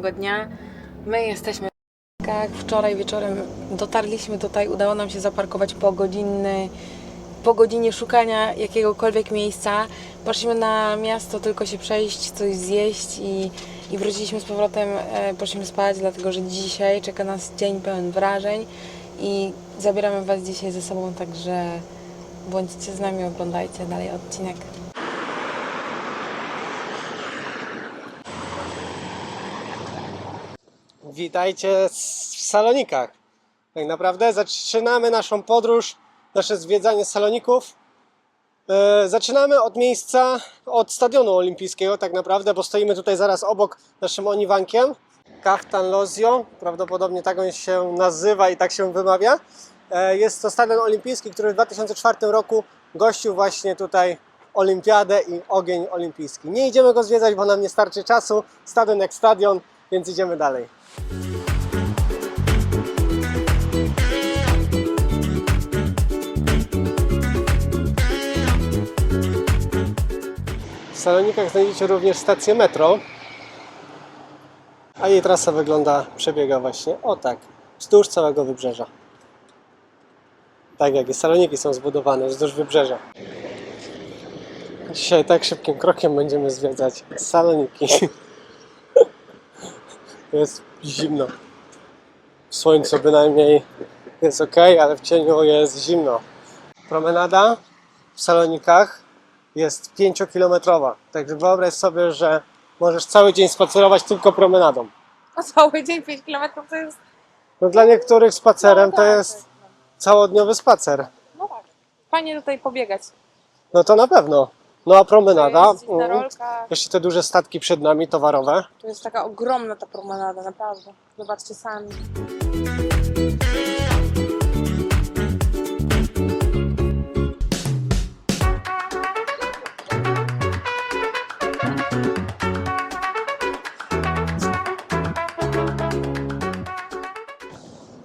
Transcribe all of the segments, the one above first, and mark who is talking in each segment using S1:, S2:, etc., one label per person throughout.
S1: Kolejnego dnia. My jesteśmy w Krakach. Wczoraj wieczorem dotarliśmy tutaj, udało nam się zaparkować po godzinny, po godzinie szukania jakiegokolwiek miejsca. Poszliśmy na miasto tylko się przejść, coś zjeść i, i wróciliśmy z powrotem, e, poszliśmy spać, dlatego że dzisiaj czeka nas dzień pełen wrażeń i zabieramy Was dzisiaj ze sobą, także bądźcie z nami, oglądajcie dalej odcinek.
S2: Witajcie w Salonikach. Tak naprawdę zaczynamy naszą podróż, nasze zwiedzanie Saloników. E, Zaczynamy od miejsca, od stadionu olimpijskiego tak naprawdę, bo stoimy tutaj zaraz obok naszym oniwankiem. Kaftan Lozio, prawdopodobnie tak on się nazywa i tak się wymawia. E, Jest to stadion olimpijski, który w 2004 roku gościł właśnie tutaj olimpiadę i ogień olimpijski. Nie idziemy go zwiedzać, bo nam nie starczy czasu. Stadion jak stadion, więc idziemy dalej. W Salonikach znajdziecie również stację metro. A jej trasa wygląda, przebiega właśnie o tak, wzdłuż całego wybrzeża. Tak jak i Saloniki są zbudowane wzdłuż wybrzeża. Dzisiaj tak szybkim krokiem będziemy zwiedzać Saloniki. Jest zimno. W słońcu bynajmniej jest ok, ale w cieniu jest zimno. Promenada w Salonikach jest 5-kilometrowa. Także wyobraź sobie, że możesz cały dzień spacerować tylko promenadą.
S1: O cały dzień 5 km to jest.
S2: No dla niektórych spacerem
S1: No
S2: to
S1: tak.
S2: jest całodniowy spacer.
S1: No tak. Fajnie tutaj pobiegać.
S2: No to na pewno. No a promenada,
S1: na
S2: mm,
S1: rolkach.
S2: jeszcze te duże statki przed nami, towarowe.
S1: To jest taka ogromna ta promenada, naprawdę. Zobaczcie sami.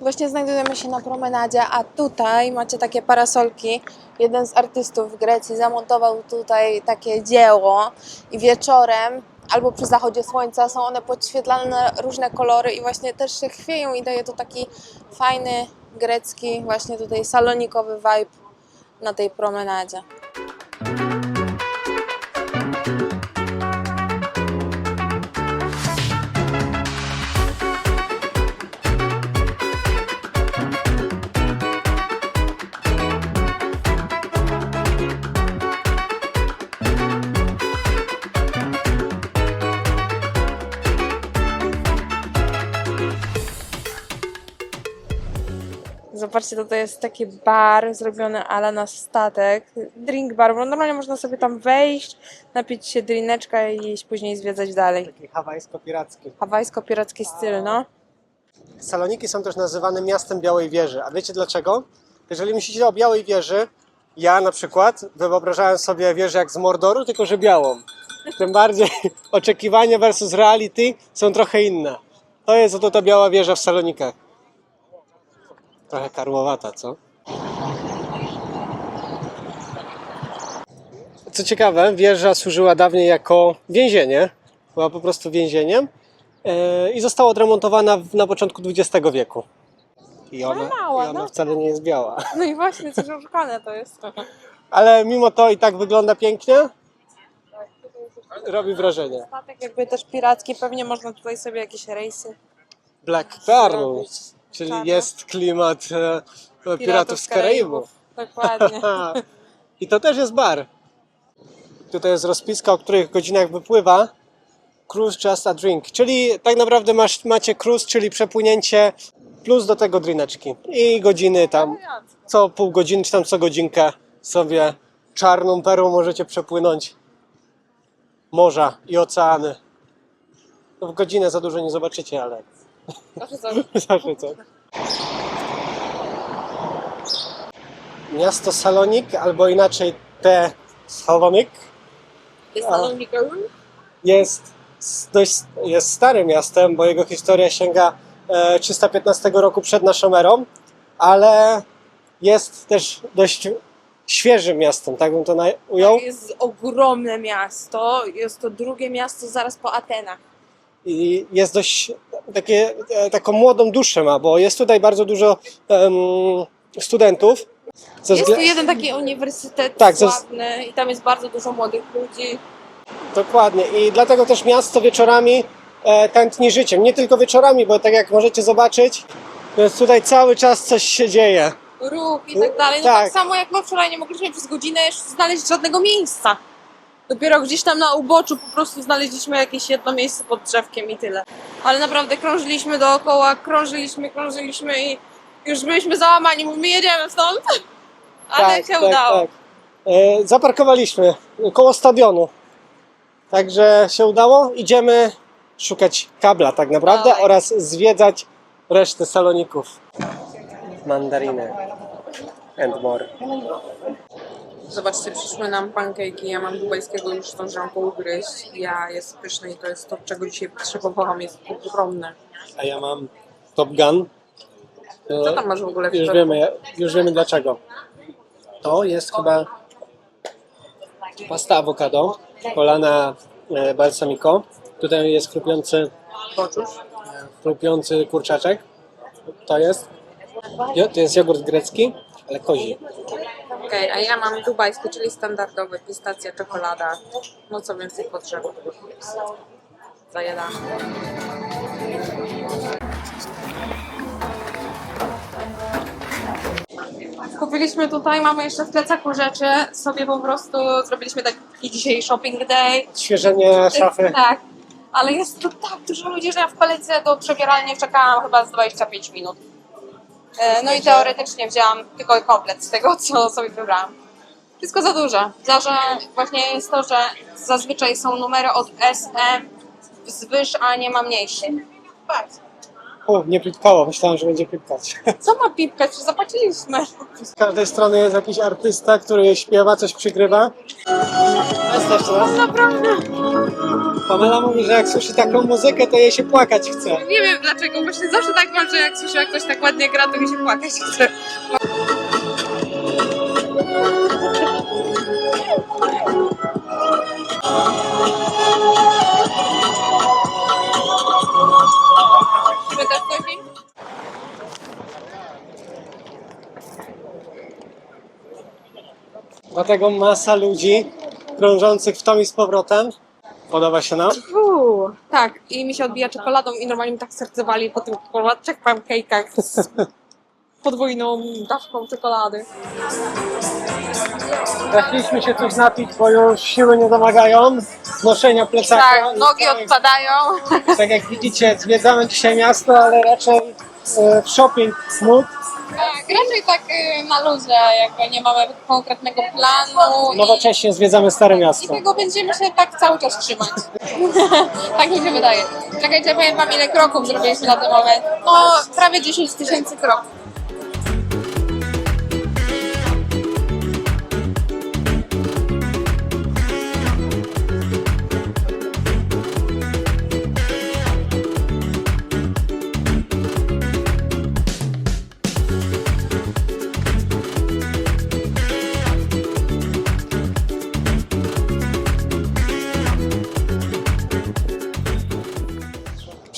S1: Właśnie znajdujemy się na promenadzie, a tutaj macie takie parasolki. Jeden z artystów w Grecji zamontował tutaj takie dzieło i wieczorem albo przy zachodzie słońca są one podświetlane różne kolory i właśnie też się chwieją i daje to taki fajny grecki właśnie tutaj salonikowy vibe na tej promenadzie. Zobaczcie, tutaj jest taki bar zrobiony ale na statek. Drink bar, bo normalnie można sobie tam wejść, napić się drineczka i iść później zwiedzać dalej.
S2: Taki hawajsko-piracki.
S1: Hawajsko-piracki styl, no.
S2: Saloniki są też nazywane miastem Białej Wieży. A wiecie dlaczego? Jeżeli myślicie o Białej Wieży, ja na przykład wyobrażałem sobie wieżę jak z Mordoru, tylko że białą. Tym bardziej oczekiwania versus reality są trochę inne. To jest oto ta biała wieża w Salonikach. Trochę karłowata, co? Co ciekawe, wieża służyła dawniej jako więzienie. Była po prostu więzieniem e, i została odremontowana na początku XX wieku. I ona,
S1: mała,
S2: i ona
S1: no.
S2: wcale nie jest biała.
S1: No i właśnie, coś oszukane to jest.
S2: Ale mimo to i tak wygląda pięknie. Robi wrażenie.
S1: Statek jakby też piracki, pewnie można tutaj sobie jakieś rejsy.
S2: Black Pearl, czyli
S1: Czarno.
S2: jest klimat e, Piratów z Karaibów.
S1: Dokładnie.
S2: I to też jest bar. Tutaj jest rozpiska, o których godzinach wypływa. Cruise just a drink, czyli tak naprawdę masz, macie cruise, czyli przepłynięcie plus do tego drineczki. I godziny tam, co pół godziny czy tam co godzinkę sobie czarną perłą możecie przepłynąć morza i oceany. No w godzinę za dużo nie zobaczycie, ale
S1: Zawsze co?
S2: zawsze. Miasto Salonik, albo inaczej te Salonik,
S1: Jest
S2: jest dość jest starym miastem, bo jego historia sięga e, 315 roku przed naszą erą, ale jest też dość świeżym miastem, tak bym to ujął.
S1: Jest ogromne miasto. Jest to drugie miasto zaraz po Atenach.
S2: I jest dość takie, e, taką młodą duszę ma, bo jest tutaj bardzo dużo em, studentów.
S1: Jest tu jeden taki uniwersytet
S2: Tak,
S1: sławny i tam jest bardzo dużo młodych ludzi.
S2: Dokładnie i dlatego też miasto wieczorami e, tętni życiem. Nie tylko wieczorami, bo tak jak możecie zobaczyć, to jest tutaj cały czas coś się dzieje.
S1: ruch i tak dalej. No
S2: Tak.
S1: tak. samo jak my wczoraj nie mogliśmy przez godzinę jeszcze znaleźć żadnego miejsca. Dopiero gdzieś tam na uboczu po prostu znaleźliśmy jakieś jedno miejsce pod drzewkiem i tyle. Ale naprawdę krążyliśmy dookoła, krążyliśmy, krążyliśmy i już byliśmy załamani, mówimy jedziemy stąd. Ale się udało.
S2: Tak. E, zaparkowaliśmy koło stadionu. Także się udało. Idziemy szukać kabla tak naprawdę
S1: Dalej.
S2: oraz zwiedzać resztę saloników. Mandariny and more.
S1: Zobaczcie, przyszły nam pancake'i, ja mam dubajskiego, już zdążyłam pougryźć. Ja jest pyszny i to jest to, czego dzisiaj potrzebowałam, jest ogromne.
S2: A ja mam Top Gun.
S1: Co tam masz w ogóle w
S2: Już
S1: środku?
S2: wiemy, już wiemy dlaczego. To jest chyba pasta awokado, polana e, balsamico. Tutaj jest chrupiący,
S1: Poczusz?
S2: chrupiący kurczaczek. To jest. Jo- To jest jogurt grecki, ale kozi.
S1: Okej, a ja mam dubajski, czyli standardowy, pistacja, czekolada. No co więcej potrzeba. Zajadamy. Kupiliśmy tutaj, mamy jeszcze w plecaku rzeczy. Sobie po prostu zrobiliśmy taki dzisiaj shopping day.
S2: Świeżenie szafy.
S1: Tak, ale jest tu tak dużo ludzi, że ja w kolejce do przebieralni czekałam chyba z 25 minut. E, No i teoretycznie wzięłam tylko komplet z tego, co sobie wybrałam. Wszystko za dużo. Za, że właśnie jest to, że zazwyczaj są numery od SM wzwyż, a nie ma mniejszych.
S2: U, nie pipkało, myślałem, że będzie pipkać.
S1: Co ma pipkać? Przecież Zapłaciliśmy.
S2: Z każdej strony jest jakiś artysta, który śpiewa, coś przygrywa. Jest też raz.
S1: Naprawdę.
S2: Pamela mówi, że jak słyszy taką muzykę, to jej się płakać chce.
S1: Nie wiem dlaczego, właśnie zawsze tak mam, że jak słyszę, jak ktoś tak ładnie gra, to mi się płakać chce.
S2: Dlatego masa ludzi krążących w tom i z powrotem. Podoba się nam?
S1: Uuu, tak, i mi się odbija czekoladą i normalnie mi tak serce wali po tych trzech pancake'ach z podwójną dawką czekolady.
S2: Trafiliśmy się coś napić, bo już siły nie domagają noszenia plecaka.
S1: Tak, nogi
S2: tak-
S1: odpadają.
S2: Tak jak widzicie, zwiedzamy dzisiaj miasto, ale raczej e, w shopping mood.
S1: Tak, raczej tak y, na luzie, jakby nie mamy konkretnego planu i,
S2: Nowocześnie zwiedzamy Stare
S1: i
S2: Miasto.
S1: tego będziemy się tak cały czas trzymać. tak mi się wydaje. Czekajcie, powiem wam ile kroków zrobiliśmy na ten moment. No, prawie 10 tysięcy kroków.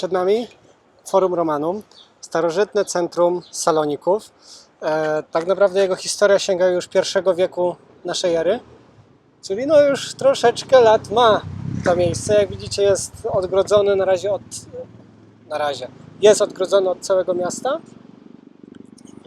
S2: Przed nami Forum Romanum, starożytne centrum saloników. E, tak naprawdę jego historia sięga już I wieku naszej ery, czyli no już troszeczkę lat ma to miejsce. Jak widzicie jest odgrodzone na razie od... na razie. Jest odgrodzone od całego miasta.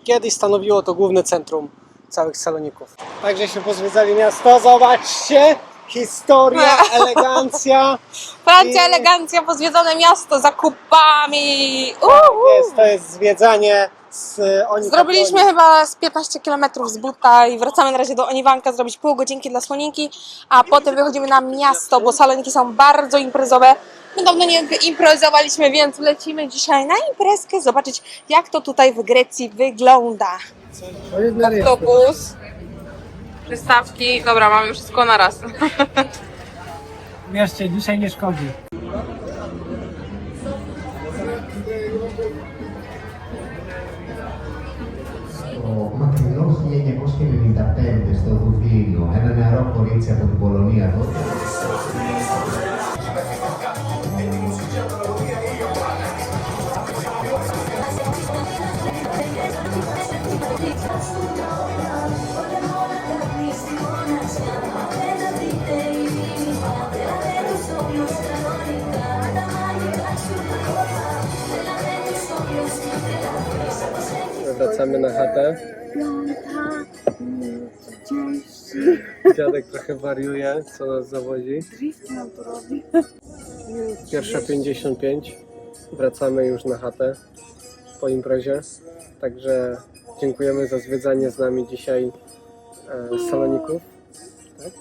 S2: Kiedyś stanowiło to główne centrum całych saloników. Także się pozwiedzali miasto. Zobaczcie! Historia, elegancja.
S1: Francja,
S2: I-
S1: elegancja, pozwiedzone miasto, zakupami. Uhu.
S2: Jest, to jest zwiedzanie z Oni
S1: Zrobiliśmy chyba z 15 km z buta i wracamy na razie do Oniwanka zrobić pół godzinki dla słoninki, a potem wychodzimy na miasto, bo saloniki są bardzo imprezowe. My dawno nie imprezowaliśmy, więc lecimy dzisiaj na imprezkę zobaczyć jak to tutaj w Grecji wygląda. Autobus, przystawki, dobra, mamy wszystko na raz.
S2: Wierzcie, dzisiaj nie szkodzi.
S3: Το μακρινό 1995 στο Δουβλίνο, ένα νεαρό κορίτσι από την Πολωνία τότε.
S2: Wracamy na chatę. Dziadek trochę wariuje, co nas zawozi. Pierwsza 55. Wracamy już na chatę po imprezie. Także dziękujemy za zwiedzanie z nami dzisiaj e, saloników. Tak?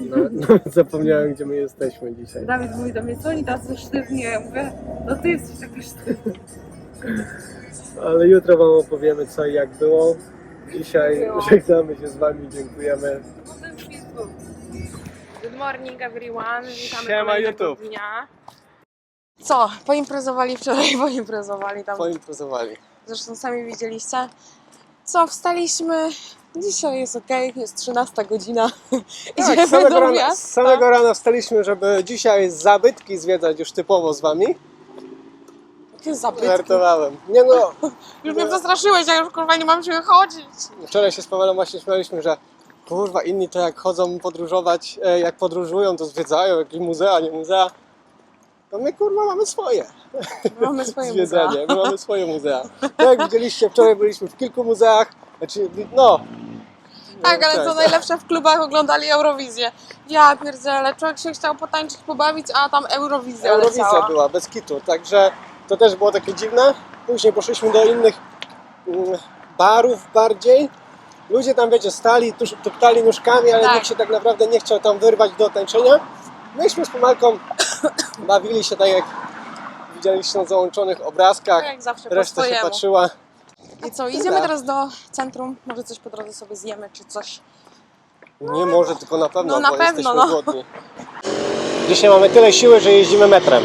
S2: No, nawet zapomniałem, gdzie my jesteśmy dzisiaj.
S1: Dawid mówi do mnie, co oni tacy sztywni? Ja mówię, no ty jesteś taki sztywny.
S2: Ale jutro Wam opowiemy co i jak było. Dzisiaj żegnamy się z Wami, dziękujemy.
S1: Good morning everyone, witamy
S2: Siema,
S1: kolejnego
S2: YouTube.
S1: dnia. Co, poimprezowali wczoraj, poimprezowali tam.
S2: Poimprezowali.
S1: Zresztą sami widzieliście. Co, wstaliśmy. Dzisiaj jest ok, jest 13 godzina.
S2: Tak,
S1: Idziemy
S2: z samego,
S1: do
S2: rana, z
S1: miasta.
S2: samego rana wstaliśmy, żeby dzisiaj zabytki zwiedzać już typowo z Wami.
S1: Jakie zabytki.
S2: Żartowałem. Nie no,
S1: Już mnie przestraszyłeś, ja już kurwa nie mam siły chodzić.
S2: wczoraj się z Pawelem właśnie śmialiśmy, że kurwa inni to jak chodzą podróżować, e, jak podróżują to zwiedzają jakieś muzea, nie muzea. To my kurwa mamy swoje
S1: Mamy swoje muzea.
S2: zwiedzanie, my mamy swoje muzea. Tak jak widzieliście, wczoraj byliśmy w kilku muzeach, znaczy no.
S1: Tak, ale co najlepsze w klubach oglądali Eurowizję. Ja pierdzielę, człowiek się chciał potańczyć, pobawić, a tam Eurowizja,
S2: Eurowizja
S1: leciała.
S2: była, bez kitu, także to też było takie dziwne. Później poszliśmy do innych mm, barów bardziej. Ludzie tam, wiecie, stali, tuptali nóżkami, ale
S1: Tak.
S2: nikt się tak naprawdę nie chciał tam wyrwać do tańczenia. Myśmy z Pomalką bawili się tak jak widzieliście na załączonych obrazkach.
S1: Jak zawsze
S2: Reszta się patrzyła.
S1: I co, idziemy teraz do centrum, może coś po drodze sobie zjemy, czy coś.
S2: Nie może, tylko na pewno,
S1: No, na pewno, no.
S2: głodni. Dzisiaj mamy tyle siły, że jeździmy metrem.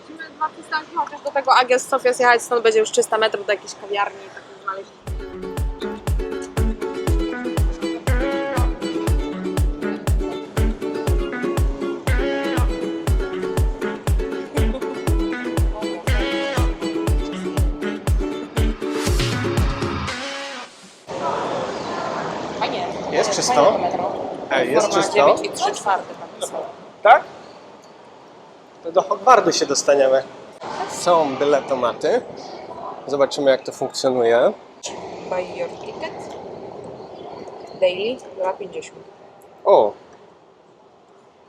S1: Musimy dwa przystanki chociaż do tego Agios Sofia zjechać, stąd będzie już 300 metrów do jakiejś kawiarni i takiej znaleźć. Fajnie.
S2: Jest czysto?
S1: Fajne to metro.
S2: Ej, jest
S1: Forma
S2: czysto.
S1: 9 i 3 czwarte tam są.
S2: Tak? To do Hogwartu się dostaniemy. Są biletomaty. Zobaczymy jak to funkcjonuje.
S1: Buy your ticket. Daily 2,50.
S2: O,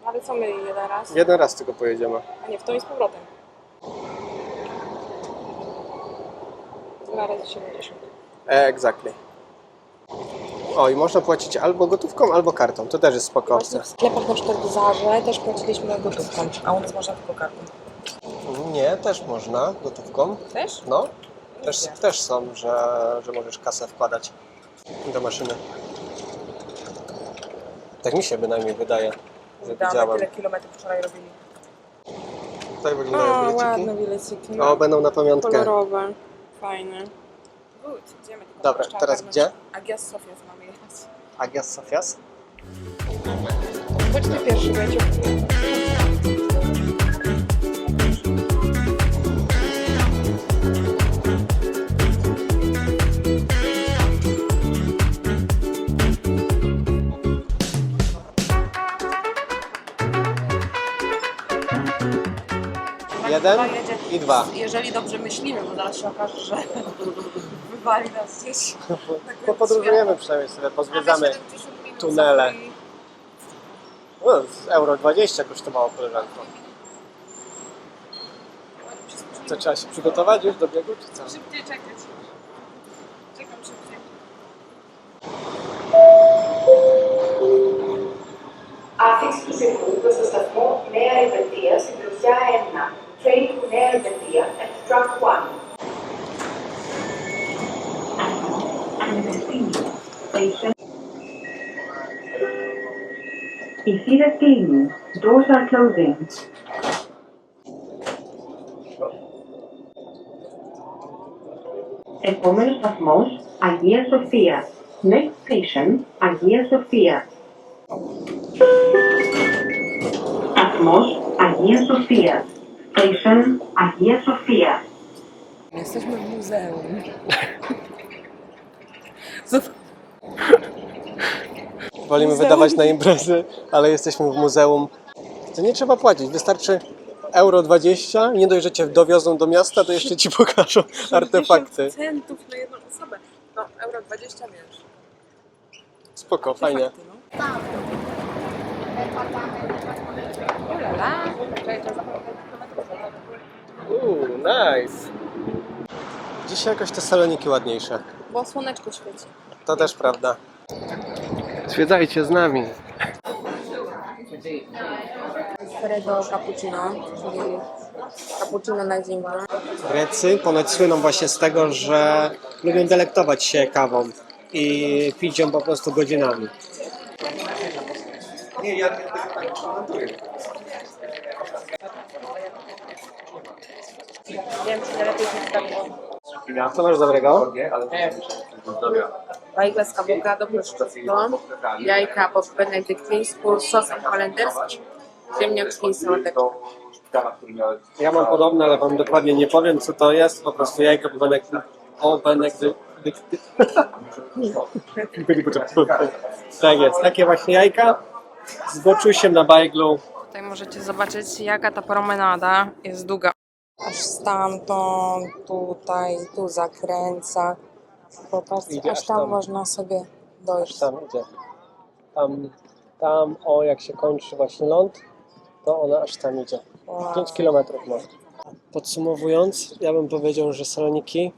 S1: Ale co my jeden raz?
S2: jeden raz tylko pojedziemy.
S1: A nie, w tą i z powrotem. 2 razy 70.
S2: E, exactly. O, i można płacić albo gotówką, albo kartą. To też jest spoko
S1: Właśnie w sklepach na przykład w Zarze też płaciliśmy gotówką, a u nas można tylko kartą.
S2: Nie, też można gotówką.
S1: Też?
S2: No, też, też są, że, że możesz kasę wkładać do maszyny. Tak mi się bynajmniej wydaje, że
S1: Damy
S2: widziałem.
S1: tyle kilometrów wczoraj robili.
S2: Tutaj wyglądają
S1: O,
S2: bileciki.
S1: ładne bileciki. no.
S2: O, będą na pamiątkę.
S1: Kolorowe. Fajne. Good, idziemy tylko
S2: Dobra,
S1: trzeba
S2: teraz
S1: ogarnąć.
S2: gdzie?
S1: Agias Sofia mamy jechać.
S2: Agias Sofias.
S1: Chodź ty pierwszy, będzie.
S2: jeden i dwa.
S1: Jeżeli dobrze myślimy, bo zaraz się okaże, że wywali nas gdzieś.
S2: To podróżujemy przynajmniej sobie, pozwiedzamy tunele. No, z euro 20 kosztowało koleżanko. Co trzeba się przygotować już do biegu, czy co?
S1: Szybciej czekać. Czekam szybciej.
S4: A 6 y segundos estación Nea y Vertidas, Industria Etna. train to Nair India and struck one.
S5: You see the thing, doors are closing. A moment of most, Idea Sophia. Next station, Agia Sophia. Atmos, Agia Sophia. Station, Αγία Σοφία.
S1: Jesteśmy w muzeum.
S2: Wolimy
S1: Muzeum.
S2: wydawać na imprezy, ale jesteśmy w muzeum. To nie trzeba płacić, wystarczy euro 20. Nie dość, że cię dowiozą do miasta, to jeszcze ci pokażą artefakty.
S1: centów na jedną osobę. No, euro 20 wiesz.
S2: Spoko, fajnie.
S1: Artefakty, no. Ulala. Czekaj, to
S2: Uuu, nice. Dzisiaj jakoś te saloniki ładniejsze.
S1: Bo słoneczko świeci.
S2: To też prawda. Zwiedzajcie z nami.
S1: Fredo cappuccino, czyli cappuccino na zimno.
S2: Grecy ponoć słyną właśnie z tego, że lubią delektować się kawą i pić ją po prostu godzinami.
S1: Wiem, czy lepiej się stało.
S2: Co masz dobrego?
S1: Bajgle z awokado szczytno, jajka po benedyktyńsku, sosem holenderskim, ziemniaczki i sałatek.
S2: Ja mam podobne, ale wam dokładnie nie powiem co to jest. Po prostu jajko po. O benedykty... tak jest, takie właśnie jajka z boczusiem na bajglu.
S1: Tutaj możecie zobaczyć, jaka ta promenada jest długa. Aż stamtąd, tutaj, tu zakręca. Popatrzcie,
S2: Idzie
S1: aż
S2: aż
S1: tam
S2: tam.
S1: można sobie
S2: Aż
S1: dojść.
S2: tam idzie. Tam, tam, o jak się kończy właśnie ląd, to ona aż tam idzie.
S1: Wow.
S2: 5 kilometrów może. Podsumowując, ja bym powiedział, że Saloniki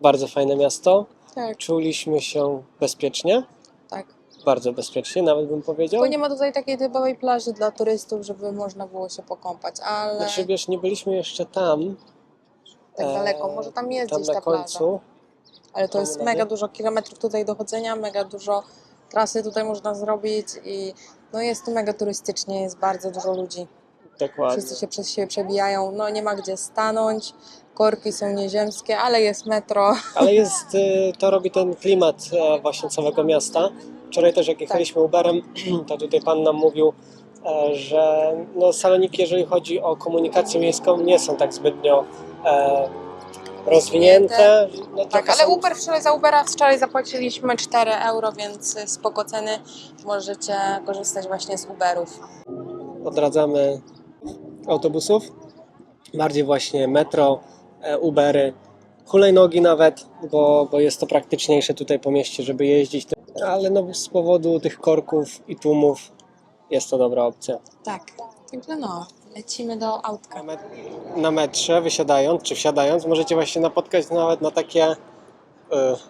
S2: bardzo fajne miasto.
S1: Tak,
S2: Czuliśmy się bezpiecznie. Bardzo bezpiecznie nawet bym powiedział.
S1: Bo nie ma tutaj takiej typowej plaży dla turystów, żeby można było się pokąpać, ale
S2: Znaczy wiesz, nie byliśmy jeszcze tam,
S1: tak
S2: e,
S1: daleko. Może tam jest
S2: tam
S1: gdzieś ta plaża.
S2: końcu.
S1: Ale to jest mega dużo kilometrów tutaj do chodzenia, mega dużo trasy tutaj można zrobić i no jest tu mega turystycznie, jest bardzo dużo ludzi.
S2: Dokładnie.
S1: Wszyscy się przez siebie przebijają, no nie ma gdzie stanąć, korki są nieziemskie, ale jest metro.
S2: Ale jest, y, to robi ten klimat e, właśnie całego miasta. Wczoraj też jak jechaliśmy Uberem, to tutaj pan nam mówił, e, że no, Saloniki, jeżeli chodzi o komunikację miejską, nie są tak zbytnio e, rozwinięte. No,
S1: Tak, ale
S2: są-
S1: Uber wczoraj za Ubera wczoraj zapłaciliśmy 4 euro, więc spoko ceny. Możecie korzystać właśnie z Uberów.
S2: odradzamy autobusów, bardziej właśnie metro, e, Ubery, hulajnogi nawet, bo, bo jest to praktyczniejsze tutaj po mieście, żeby jeździć, ale no z powodu tych korków i tłumów jest to dobra opcja.
S1: Tak, także no, lecimy do autka.
S2: Na, met- na metrze wysiadając, czy wsiadając, możecie właśnie napotkać nawet na takie, e,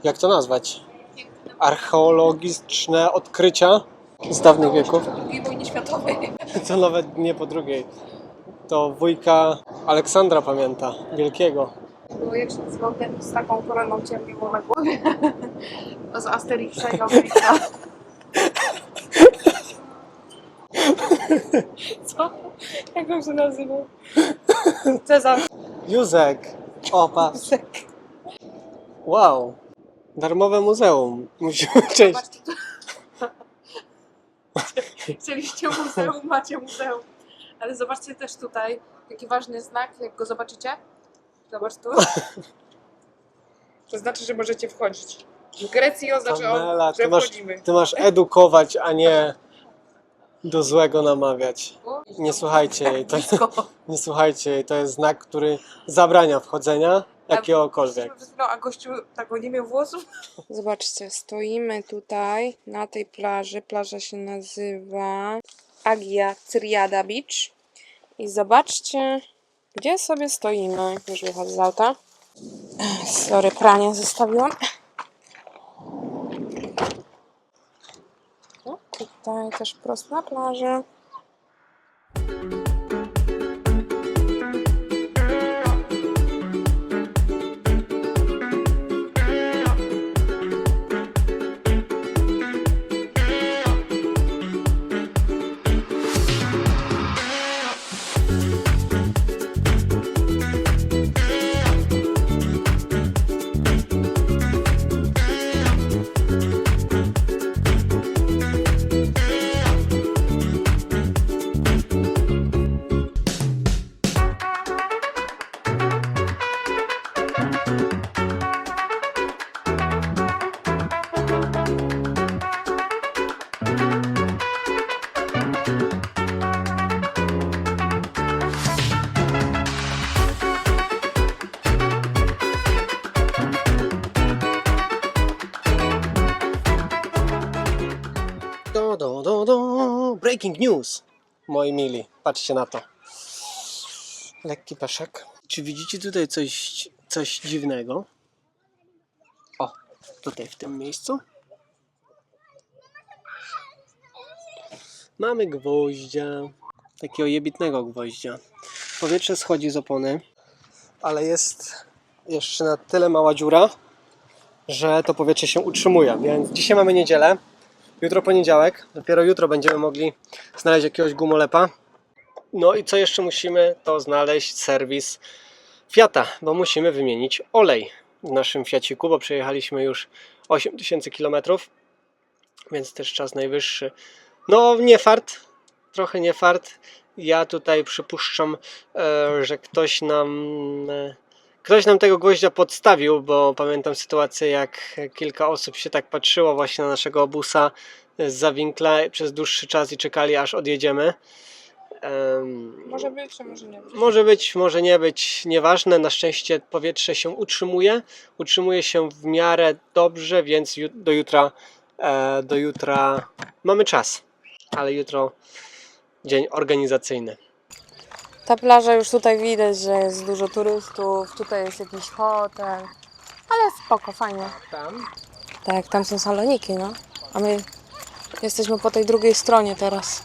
S2: jak to nazwać, archeologiczne odkrycia z dawnych wieków.
S1: II wojny światowej.
S2: To nawet nie po drugiej. To wujka Aleksandra pamięta, wielkiego.
S1: Bo jak się nazywał ten z taką koroną ciemnią na głowie? Z Asterixa i Obelixa. Co? Jak on się nazywał? Cezar.
S2: Józek! O, patrz. Wow. Darmowe muzeum. Musimy część.
S1: Zobaczcie tu. Chcieliście muzeum, macie muzeum. Ale zobaczcie też tutaj, jaki ważny znak, jak go zobaczycie. Zobacz tu. To znaczy, że możecie wchodzić. W Grecji oznacza,
S2: Pamela,
S1: że
S2: ty masz,
S1: wchodzimy.
S2: ty masz edukować, a nie do złego namawiać. Nie słuchajcie jej. To, nie słuchajcie jej. To jest znak, który zabrania wchodzenia jakiegokolwiek.
S1: No, a gościu tak nie miał włosów? Zobaczcie, stoimy tutaj na tej plaży. Plaża się nazywa Agia Triada Beach. I zobaczcie, gdzie sobie stoimy. Już wychodzę z auta. Sorry, pranie zostawiłam. No, tutaj też prosto na plażę.
S2: Breaking news, moi mili. Patrzcie na to. Lekki peszek. Czy widzicie tutaj coś, coś dziwnego? O, tutaj w tym miejscu. Mamy gwoździa. Takiego jebitnego gwoździa. Powietrze schodzi z opony, ale jest jeszcze na tyle mała dziura, że to powietrze się utrzymuje. Więc dzisiaj mamy niedzielę, jutro poniedziałek. Dopiero jutro będziemy mogli znaleźć jakiegoś gumolepa. No i co jeszcze musimy, to znaleźć serwis Fiata, bo musimy wymienić olej w naszym Fiaciku, bo przejechaliśmy już 8000 km, więc też czas najwyższy. No, nie fart, trochę nie fart. Ja tutaj przypuszczam, e, że ktoś nam e, ktoś nam tego gwoździa podstawił, bo pamiętam sytuację, jak kilka osób się tak patrzyło właśnie na naszego obusa z zawinkla przez dłuższy czas i czekali aż odjedziemy. Em,
S1: Może być, a może nie być.
S2: może być, może nie być, nieważne. Na szczęście powietrze się utrzymuje. Utrzymuje się w miarę dobrze, więc ju- do jutra, e, do jutra mamy czas. Ale jutro dzień organizacyjny.
S6: Ta plaża już tutaj widać, że jest dużo turystów, tutaj jest jakiś hotel, ale spoko, fajnie.
S2: Tam?
S6: Tak, tam są saloniki, no. A my jesteśmy po tej drugiej stronie teraz.